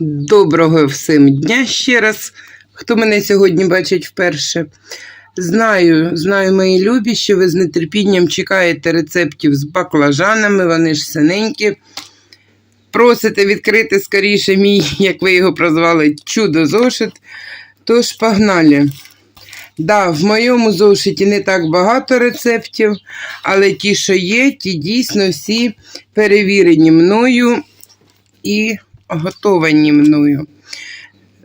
Доброго всім дня ще раз. Хто мене сьогодні бачить вперше. Знаю, знаю, мої любі, що ви з нетерпінням чекаєте рецептів з баклажанами, вони ж синенькі. Просите відкрити скоріше мій, як ви його прозвали, чудо-зошит. Тож погнали. Да, в моєму зошиті не так багато рецептів, але ті, що є, ті дійсно всі перевірені мною і готовані мною.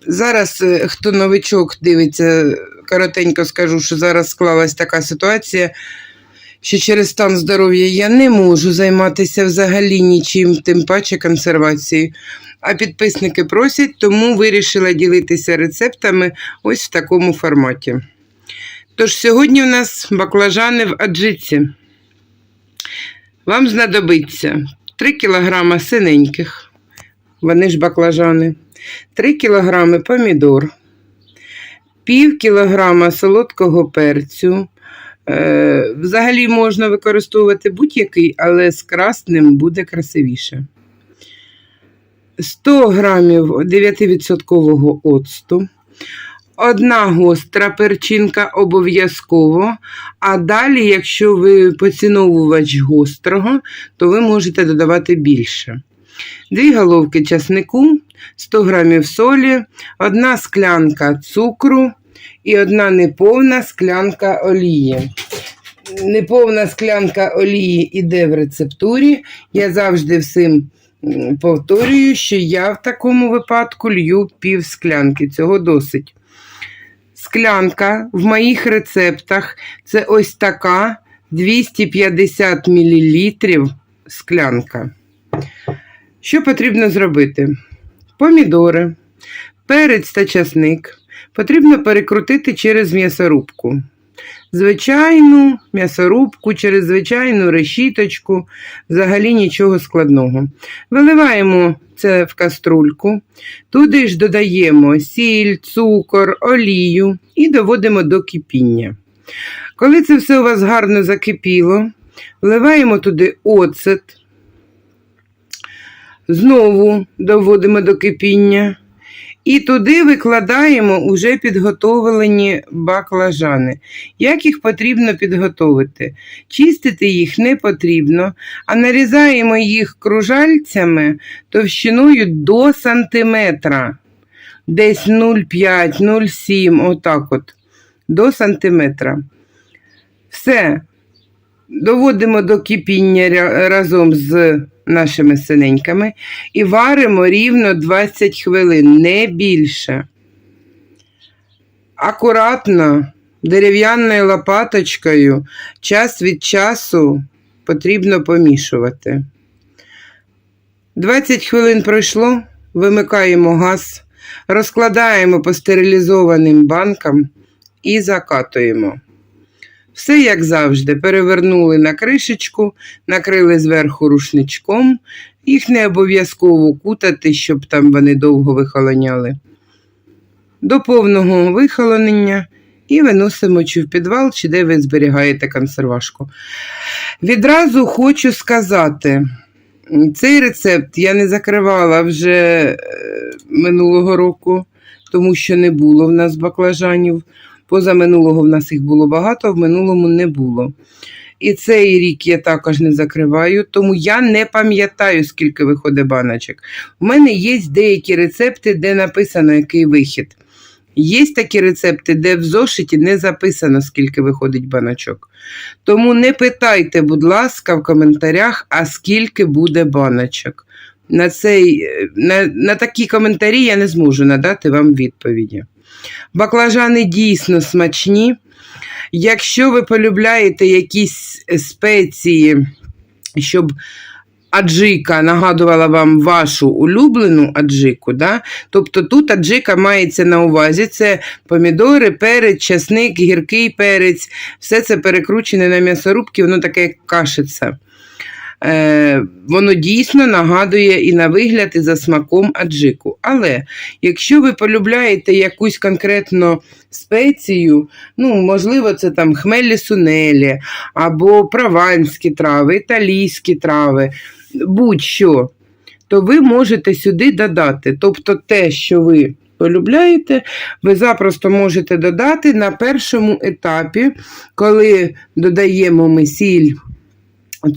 Зараз, е, хто новичок дивиться, коротенько скажу, що зараз склалась така ситуація, що через стан здоров'я я не можу займатися взагалі нічим, тим паче консервацією. А підписники просять, тому вирішила ділитися рецептами ось в такому форматі. Тож сьогодні у нас баклажани в аджиці. Вам знадобиться 3 кг синеньких вони ж баклажани, 3 кг помідор, пів кілограма солодкого перцю. Е, Взагалі можна використовувати будь-який, але з красним буде красивіше. 100 грамів 9% оцту. Одна гостра перчинка обов'язково. А далі, якщо ви поціновувач гострого, то ви можете додавати більше. Дві головки часнику, 100 грамів солі, одна склянка цукру і одна неповна склянка олії. Неповна склянка олії іде в рецептурі. Я завжди всім повторюю, що я в такому випадку лью пів склянки. Цього досить. Склянка в моїх рецептах це ось така 250 мл склянка. Що потрібно зробити? Помідори, перець та часник потрібно перекрутити через м'ясорубку. Звичайну м'ясорубку, через звичайну решіточку, взагалі нічого складного. Виливаємо це в каструльку, туди ж додаємо сіль, цукор, олію і доводимо до кипіння. Коли це все у вас гарно закипіло, вливаємо туди оцет. Знову доводимо до кипіння. І туди викладаємо уже підготовлені баклажани. Як їх потрібно підготовити? Чистити їх не потрібно, а нарізаємо їх кружальцями товщиною до сантиметра. Десь 0,5, 0,7, отак от, до сантиметра. Все. Доводимо до кипіння разом з нашими синеньками і варимо рівно 20 хвилин, не більше. Акуратно, дерев'яною лопаточкою, час від часу потрібно помішувати. 20 хвилин пройшло, вимикаємо газ, розкладаємо по стерилізованим банкам і закатуємо. Все, як завжди, перевернули на кришечку, накрили зверху рушничком. Їх не обов'язково кутати, щоб там вони довго вихолоняли. До повного вихолонення і виносимо чи в підвал, чи де ви зберігаєте консервашку. Відразу хочу сказати, цей рецепт я не закривала вже е, минулого року, тому що не було в нас баклажанів. Позаминулого в нас їх було багато, в минулому не було. І цей рік я також не закриваю, тому я не пам'ятаю, скільки виходить баночок. У мене є деякі рецепти, де написано, який вихід. Є такі рецепти, де в зошиті не записано, скільки виходить баночок. Тому не питайте, будь ласка, в коментарях, а скільки буде баночок. На, цей, на, на такі коментарі я не зможу надати вам відповіді. Баклажани дійсно смачні. Якщо ви полюбляєте якісь спеції, щоб аджика нагадувала вам вашу улюблену аджику, да? тобто тут аджика мається на увазі: це помідори, перець, часник, гіркий перець, все це перекручене на м'ясорубки, воно таке як кашиця. Е, воно дійсно нагадує і на вигляд, і за смаком аджику. Але якщо ви полюбляєте якусь конкретну спецію, ну, можливо, це там хмелі сунелі, або прованські трави, італійські трави, будь-що, то ви можете сюди додати. Тобто те, що ви полюбляєте, ви запросто можете додати на першому етапі, коли додаємо ми сіль,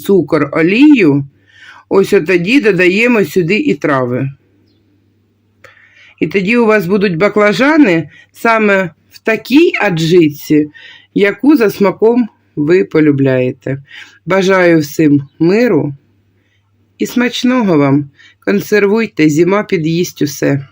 цукор, олію, ось тоді додаємо сюди і трави. І тоді у вас будуть баклажани саме в такій аджиці, яку за смаком ви полюбляєте. Бажаю всім миру і смачного вам. Консервуйте, зима під'їсть усе.